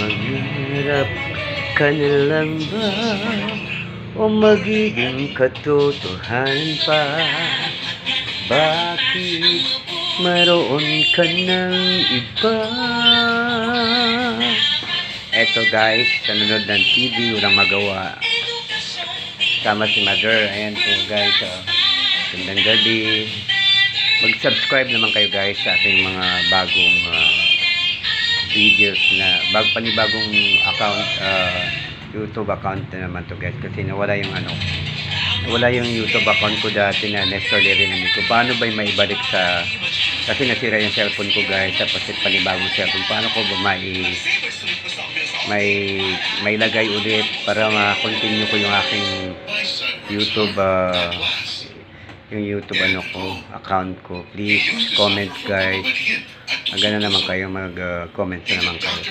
Mangarap ka na lang ba? O magiging katotohanan pa? Bakit maroon ka ng iba? Eto guys, nanonood ng TV, walang magawa. Sama si Mother, ayan po guys oh. Gandang gabi. Mag-subscribe naman kayo guys sa ating mga bagong ah, videos na bag panibagong account ah, YouTube account na naman to guys. Kasi nawala yung ano nawala yung YouTube account ko dati na Nestor Lerin ko paano ba maibalik sa kasi nasira yung cellphone ko guys. Tapos panibagong cellphone paano ko ba mai may may lagay ulit para ma-continue ko yung aking YouTube ah, yung YouTube ano ko account ko. Please comment guys Magana naman kayo mag-comment na naman kayo